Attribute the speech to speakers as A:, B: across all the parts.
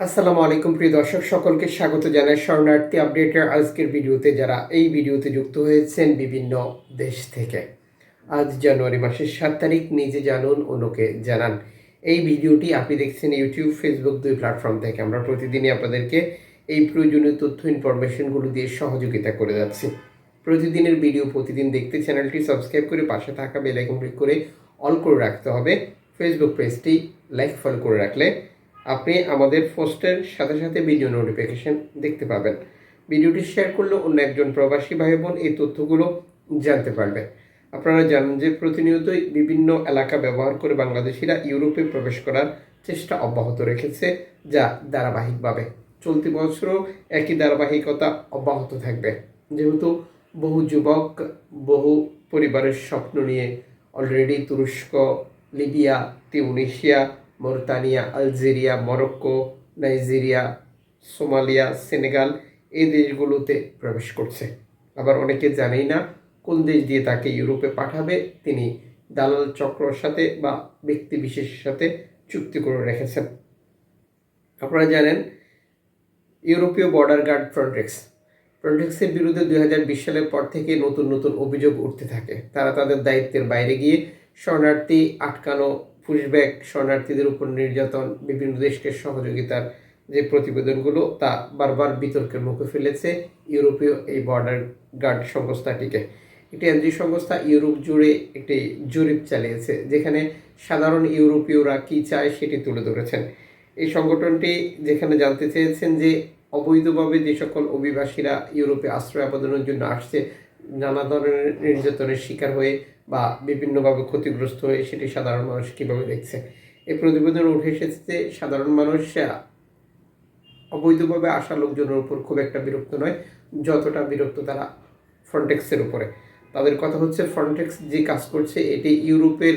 A: আসসালামু আলাইকুম, প্রিয় দর্শক, সকলকে স্বাগত জানাই শরণার্থী আপডেটের আজকের ভিডিওতে। যারা এই ভিডিওতে যুক্ত হয়েছেন বিভিন্ন দেশ থেকে, আজ জানুয়ারি মাসের সাত তারিখ, নিজে জানুন, অন্যকে জানান। এই ভিডিওটি আপনি দেখছেন ইউটিউব, ফেসবুক, দুই প্ল্যাটফর্ম থেকে। আমরা প্রতিদিনই আপনাদেরকে এই প্রয়োজনীয় তথ্য ইনফরমেশনগুলো দিয়ে সহযোগিতা করে যাচ্ছি। প্রতিদিনের ভিডিও, প্রতিদিন দেখতে চ্যানেলটি সাবস্ক্রাইব করে পাশে থাকা বেল আইকন ক্লিক করে অল করে রাখতে হবে। ফেসবুক পেজটি লাইক, ফলো করে রাখলে আপনি আমাদের পোস্টের সাথে সাথে ভিডিও নোটিফিকেশন দেখতে পাবেন। ভিডিওটি শেয়ার করলে অন্য একজন প্রবাসী ভাই বোন এই তথ্যগুলো জানতে পারবে। আপনারা জানেন যে প্রতিনিয়তই বিভিন্ন এলাকা ব্যবহার করে বাংলাদেশিরা ইউরোপে প্রবেশ করার চেষ্টা অব্যাহত রেখেছে, যা ধারাবাহিকভাবে। চলতি বছরও একই ধারাবাহিকতা অব্যাহত থাকবে। যেহেতু বহু যুবক, বহু পরিবারের স্বপ্ন নিয়ে অলরেডি তুরস্ক, Libya, Tunisia Mauritania, Algeria, Morocco, Nigeria, Somalia, Senegal এই দেশগুলোতে প্রবেশ করছে। আবার অনেকে জানেই না কোন দেশ দিয়ে তাকে ইউরোপে পাঠাবে। তিনি দালাল চক্রর সাথে বা ব্যক্তি বিশেষের সাথে চুক্তি করে রেখেছেন। আপনারা জানেন ইউরোপীয় বর্ডার গার্ড ফ্রন্টেক্স। ফ্রন্টেক্সের বিরুদ্ধে দুই হাজার বিশ সালের পর থেকে নতুন নতুন অভিযোগ উঠতে থাকে। তারা তাদের দায়িত্বের বাইরে গিয়ে শরণার্থী আটকানো পুশব্যাক শরণার্থীদের উপর নির্যাতন, বিভিন্ন দেশকে সহযোগিতার যে প্রতিবেদনগুলো, তা বারবার বিতর্কের মুখে ফেলেছে ইউরোপীয় এই বর্ডার গার্ড সংস্থাটিকে। একটি এনজি সংস্থা ইউরোপ জুড়ে একটি জরিপ চালিয়েছে, যেখানে সাধারণ ইউরোপীয়রা কী চায় সেটি তুলে ধরেছেন। এই সংগঠনটি যেখানে জানতে চেয়েছেন যে, অবৈধভাবে যে সকল অভিবাসীরা ইউরোপে আশ্রয় আবেদনের জন্য আসছে নানা ধরনের নির্যাতনের শিকার হয়ে বা বিভিন্নভাবে ক্ষতিগ্রস্ত হয়ে সেটি সাধারণ মানুষ কীভাবে দেখছে? এই প্রতিবেদন উঠে এসেছে সাধারণ মানুষ অবৈধভাবে আসা লোকজনের উপর খুব একটা বিরক্ত নয়, যতটা বিরক্ত তারা ফ্রন্টেক্সের উপরে। তাদের কথা হচ্ছে ফ্রন্টেক্স যে কাজ করছে, এটি ইউরোপের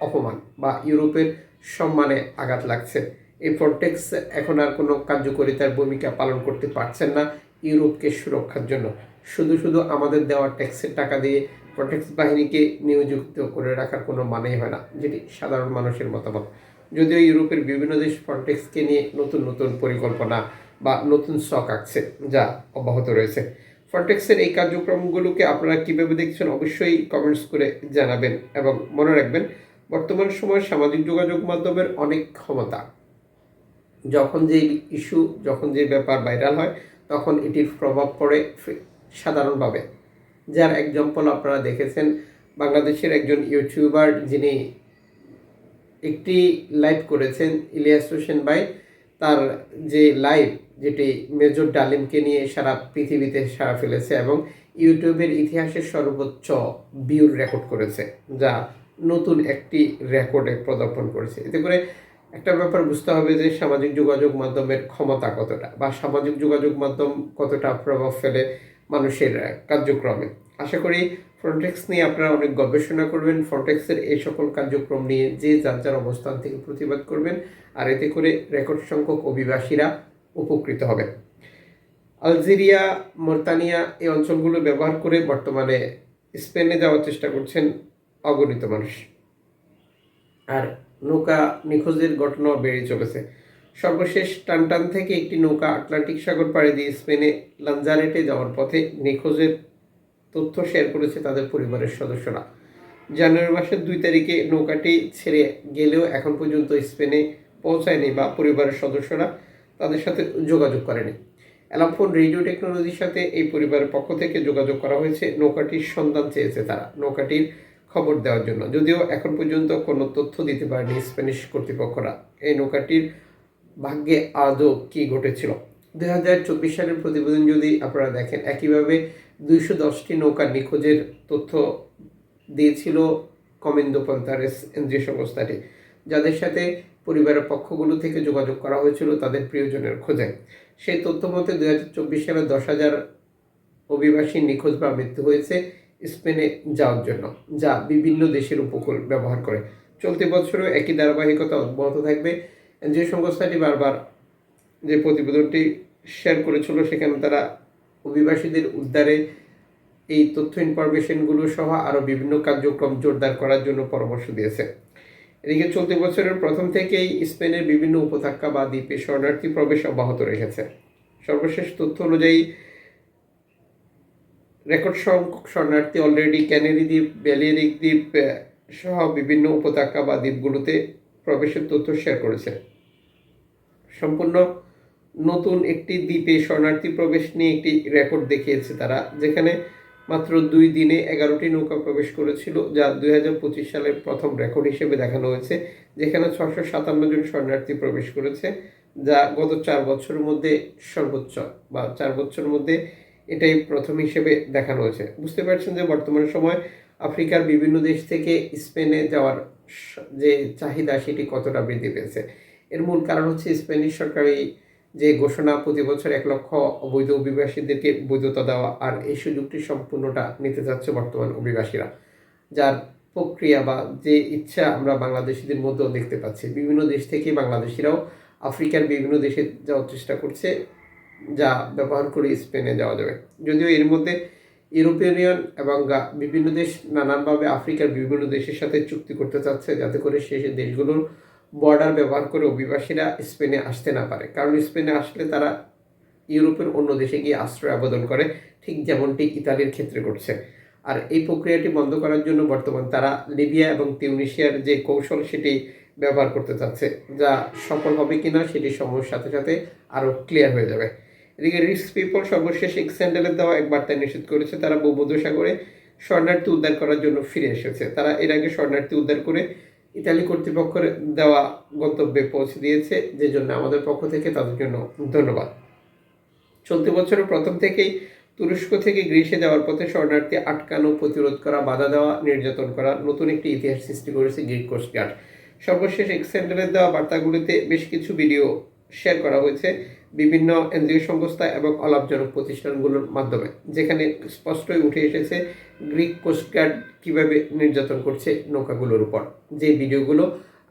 A: অপমান বা ইউরোপের সম্মানে আঘাত লাগছে। এই ফ্রন্টেক্স এখন আর কোনো কার্যকরিতার ভূমিকা পালন করতে পারছেন না ইউরোপকে সুরক্ষার জন্য। শুধু শুধু আমাদের দেওয়া ট্যাক্সের টাকা দিয়ে ফ্রন্টেক্স বাহিনীকে নিয়োজিত করে রাখার কোনো মানেই হয় না, যেটি সাধারণ মানুষের মতামত। যদিও ইউরোপের বিভিন্ন দেশ ফ্রন্টেক্সকে নিয়ে নতুন নতুন পরিকল্পনা বা নতুন শখ আঁকছে, যা অব্যাহত রয়েছে। ফ্রন্টেক্সের এই কার্যক্রমগুলোকে আপনারা কীভাবে দেখছেন অবশ্যই কমেন্টস করে জানাবেন এবং মনে রাখবেন, বর্তমান সময়ে সামাজিক যোগাযোগ মাধ্যমের অনেক ক্ষমতা। যখন যে ইস্যু যখন যে ব্যাপার ভাইরাল হয়, তখন এটির প্রভাব পড়ে সাধারণভাবে, যার এক্সাম্পল আপনারা দেখেছেন, বাংলাদেশের একজন ইউটিউবার যিনি একটি লাইভ করেছেন, ইলিয়াস হোসেন ভাই। তার যে লাইভ যেটি মেজর ডালিমকে নিয়ে সারা পৃথিবীতে সারা ফেলেছে এবং ইউটিউবের ইতিহাসের সর্বোচ্চ ভিউর রেকর্ড করেছে, যা নতুন একটি রেকর্ডে প্রদর্পণ করেছে। এতে করে একটা ব্যাপার বুঝতে হবে যে সামাজিক যোগাযোগ মাধ্যমের ক্ষমতা কতটা, বা সামাজিক যোগাযোগ মাধ্যম কতটা প্রভাব ফেলে মানুষের কার্যক্রমে। আশা করি ফ্রন্টেক্স নিয়ে আপনারা অনেক গবেষণা করবেন। ফ্রন্টেক্সের এই সকল কার্যক্রম নিয়ে যে যার যার অবস্থান থেকে প্রতিবাদ করবেন, আর এতে করে রেকর্ড সংখ্যক অভিবাসীরা উপকৃত হবে আলজেরিয়া, মোরতানিয়া এই অঞ্চলগুলো ব্যবহার করে বর্তমানে স্পেনে যাওয়ার চেষ্টা করছেন অগণিত মানুষ। আর নৌকা নিখোঁজের ঘটনাও বেড়ে চলেছে। সর্বশেষ টানটান থেকে একটি নৌকা আটলান্টিক সাগর পাড়ে দিয়ে স্পেনে লাঞ্জারেটে যাওয়ার পথে নিখোঁজের তথ্য শেয়ার করেছে তাদের পরিবারের সদস্যরা। জানুয়ারি মাসের দুই তারিখে নৌকাটি ছেড়ে গেলেও এখন পর্যন্ত স্পেনে পৌঁছায়নি বা পরিবারের সদস্যরা তাদের সাথে যোগাযোগ করেনি। অ্যালাফোন রেডিও টেকনোলজির সাথে এই পরিবারের পক্ষ থেকে যোগাযোগ করা হয়েছে। নৌকাটির সন্ধান চেয়েছে তারা নৌকাটির খবর দেওয়ার জন্য। যদিও এখন পর্যন্ত কোনো তথ্য দিতে পারেনি স্প্যানিশ কর্তৃপক্ষরা। এই নৌকাটির ভাগ্যে আদৌ কি ঘটেছিল? দুই হাজার চব্বিশ সালের প্রতিবেদন যদি আপনারা দেখেন, একইভাবে দুইশো দশটি নৌকার নিখোঁজের তথ্য দিয়েছিল কমেন্দো পন্তারেস এনজিও সংস্থাটি, যাদের সাথে পরিবারের পক্ষগুলো থেকে যোগাযোগ করা হয়েছিল তাদের প্রিয়জনের খোঁজে। সেই তথ্য মতে দুই হাজার চব্বিশ সালে দশ হাজার অভিবাসী নিখোঁজ বা মৃত্যু হয়েছে স্পেনে যাওয়ার জন্য, যা বিভিন্ন দেশের উপকূল ব্যবহার করে। চলতি বছরও একই ধারাবাহিকতা অব্যাহত থাকবে। যে সংস্থাটি বারবার যে প্রতিবেদনটি শেয়ার করেছিল, সেখানে তারা অভিবাসীদের উদ্ধারে এই তথ্য ইনফরমেশনগুলো সহ আরও বিভিন্ন কার্যক্রম জোরদার করার জন্য পরামর্শ দিয়েছে। এদিকে চলতি বছরের প্রথম থেকেই স্পেনের বিভিন্ন উপত্যকা বা দ্বীপে শরণার্থী প্রবেশ অব্যাহত রেখেছে। সর্বশেষ তথ্য অনুযায়ী, রেকর্ড সংখ্যক শরণার্থী অলরেডি ক্যানেরি দ্বীপ ব্যালিয়ারিক দ্বীপ সহ বিভিন্ন উপত্যকা বা দ্বীপগুলোতে প্রবেশের তথ্য শেয়ার করেছে। সম্পূর্ণ নতুন একটি দ্বীপে শরণার্থী প্রবেশ নিয়ে একটি রেকর্ড দেখিয়েছে তারা, যেখানে মাত্র দুই দিনে এগারোটি নৌকা প্রবেশ করেছিল, যা দুই সালের প্রথম রেকর্ড হিসেবে দেখানো হয়েছে, যেখানে ছশো সাতান্ন জন শরণার্থী প্রবেশ করেছে, যা গত চার বছরের মধ্যে সর্বোচ্চ, বা চার বছরের মধ্যে এটাই প্রথম হিসেবে দেখানো হয়েছে। বুঝতে পারছেন যে বর্তমান সময় আফ্রিকার বিভিন্ন দেশ থেকে স্পেনে যাওয়ার যে চাহিদা, সেটি কতটা বৃদ্ধি পেয়েছে। এর মূল কারণ হচ্ছে স্প্যানিশ সরকারি যে ঘোষণা প্রতি বছর এক লক্ষ অবৈধ অভিবাসীদেরকে বৈধতা দেওয়া আর এই সুযোগটি সম্পূর্ণটা নিতে যাচ্ছে বর্তমান অভিবাসীরা, যার প্রক্রিয়া বা যে ইচ্ছা আমরা বাংলাদেশিদের মধ্যেও দেখতে পাচ্ছি। বিভিন্ন দেশ থেকে বাংলাদেশিরাও আফ্রিকার বিভিন্ন দেশে যাওয়ার চেষ্টা করছে, যা ব্যবহার করে স্পেনে যাওয়া যাবে। যদিও এর মধ্যে ইউরোপিয়ান ইউনিয়ন এবং বিভিন্ন দেশ নানানভাবে আফ্রিকার বিভিন্ন দেশের সাথে চুক্তি করতে চাচ্ছে, যাতে করে সেই দেশগুলোর বর্ডার ব্যবহার করে অভিবাসীরা স্পেনে আসতে না পারে। কারণ স্পেনে আসলে তারা ইউরোপের অন্য দেশে গিয়ে আশ্রয় আবেদন করে, ঠিক যেমনটি ইতালির ক্ষেত্রে করছে আর এই প্রক্রিয়াটি বন্ধ করার জন্য বর্তমান তারা লিবিয়া এবং তিউনিশিয়ার যে কৌশল সেটি ব্যবহার করতে চাচ্ছে, যা সফল হবে কিনা সেটি সময়ের সাথে সাথে আরও ক্লিয়ার হয়ে যাবে। এদিকে রিস্ক পিপল সর্বশেষ এক স্যান্ডেলের দেওয়া এক বার্তায় নিষেধ করেছে, তারা ভূমধ্যসাগরে শরণার্থী উদ্ধার করার জন্য ফিরে এসেছে। তারা এর আগে শরণার্থী উদ্ধার করে ইতালি কর্তৃপক্ষের দেওয়া গন্তব্যে পৌঁছে দিয়েছে, যে জন্য আমাদের পক্ষ থেকে তাদের জন্য ধন্যবাদ। চলতি বছরের প্রথম থেকেই তুরস্ক থেকে গ্রিসে যাওয়ার পথে শরণার্থী আটকানো, প্রতিরোধ করা, বাধা দেওয়া, নির্যাতন করা নতুন একটি ইতিহাস সৃষ্টি করেছে গ্রিক কোস্টগার্ড সর্বশেষ এক্সেন্ডারের দেওয়া বার্তাগুলিতে বেশ কিছু ভিডিও শেয়ার করা হয়েছে। বিভিন্ন এনজিও সংস্থা এবং অলাভজনক প্রতিষ্ঠানগুলোর মাধ্যমে, যেখানে স্পষ্টই উঠে এসেছে গ্রিক কোস্টগার্ড কীভাবে নির্যাতন করছে নৌকাগুলোর উপর। যে ভিডিওগুলো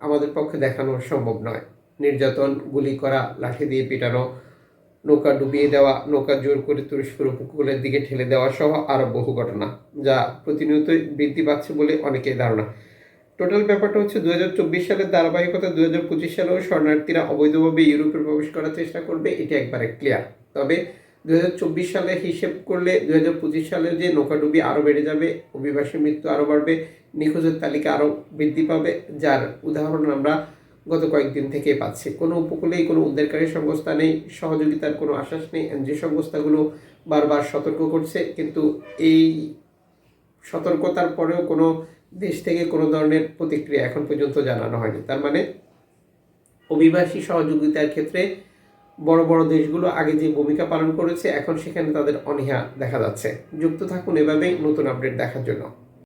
A: আমাদের পক্ষে দেখানো সম্ভব নয়। নির্যাতন গুলি করা, লাঠি দিয়ে পেটানো, নৌকা ডুবিয়ে দেওয়া, নৌকা জোর করে তুরস্কের উপকূলের দিকে ঠেলে দেওয়া সহ আরও বহু ঘটনা, যা প্রতিনিয়তই বৃদ্ধি পাচ্ছে বলে অনেকের ধারণা। টোটাল ব্যাপারটা হচ্ছে দু হাজার চব্বিশ সালের ধারাবাহিকতা দু হাজার পঁচিশ সালেও শরণার্থীরা অবৈধভাবে ইউরোপে প্রবেশ করার চেষ্টা করবে, এটি একবারে ক্লিয়ার তবে দু হাজার চব্বিশ সালে হিসেব করলে দু হাজার পঁচিশ সালে যে নৌকাডুবি আরও বেড়ে যাবে অভিবাসী মৃত্যু আরও বাড়বে, নিখোঁজের তালিকা আরও বৃদ্ধি পাবে, যার উদাহরণ আমরা গত কয়েকদিন থেকে পাচ্ছি। কোনো উপকূলেই কোনো উদ্ধারকারী সংস্থা নেই, সহযোগিতার কোনো আশ্বাস নেই এনজিও সংস্থাগুলো বারবার সতর্ক করছে, কিন্তু এই সতর্কতার পরেও কোনো দেশ থেকে কোনো ধরনের প্রতিক্রিয়া এখন পর্যন্ত জানানো হয়নি। তার মানে অভিবাসী সহযোগিতার ক্ষেত্রে বড় বড় দেশগুলো আগে যে ভূমিকা পালন করেছে, এখন সেখানে তাদের অনীহা দেখা যাচ্ছে। যুক্ত থাকুন এভাবেই নতুন আপডেট দেখার জন্য।